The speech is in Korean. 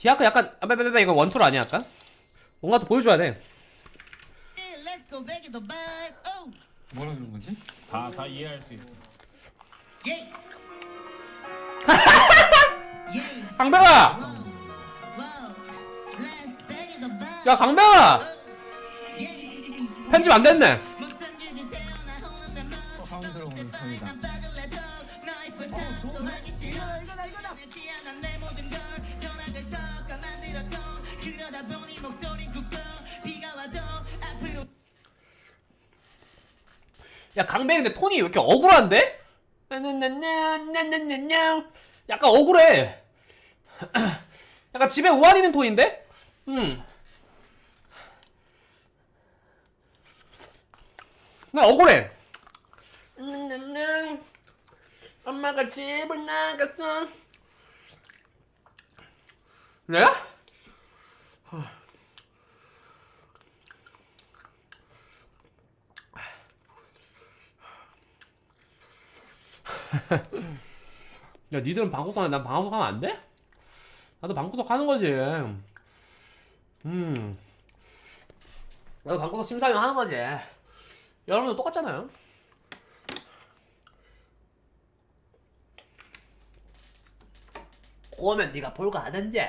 디아크 약간 아, 빼빼빼 이거 원툴 아니야 아까? 뭔가 또 보여줘야 돼. Oh, 뭐라 그런 거지? 다 다 이해할 수 있어. vibe. 야 강배가 Yeah. 편집 안 됐네. 처음 들어보는. 보니 목소리 굳고 비가 와도 앞으로 야 강배 근데 톤이 왜 이렇게 억울한데? 나나나나나나나 약간 억울해. 약간 집에 우한 있는 톤인데? 음. 나 억울해. 나나나. 엄마가 집을 나갔어. 내가? 야, 니들은 방구석 하면 난 방구석 하면 안 돼? 나도 방구석 하는 거지. 음. 나도 방구석 심사위원 하는 거지. 여러분도 똑같잖아요. 오면 네가 볼거 하든지.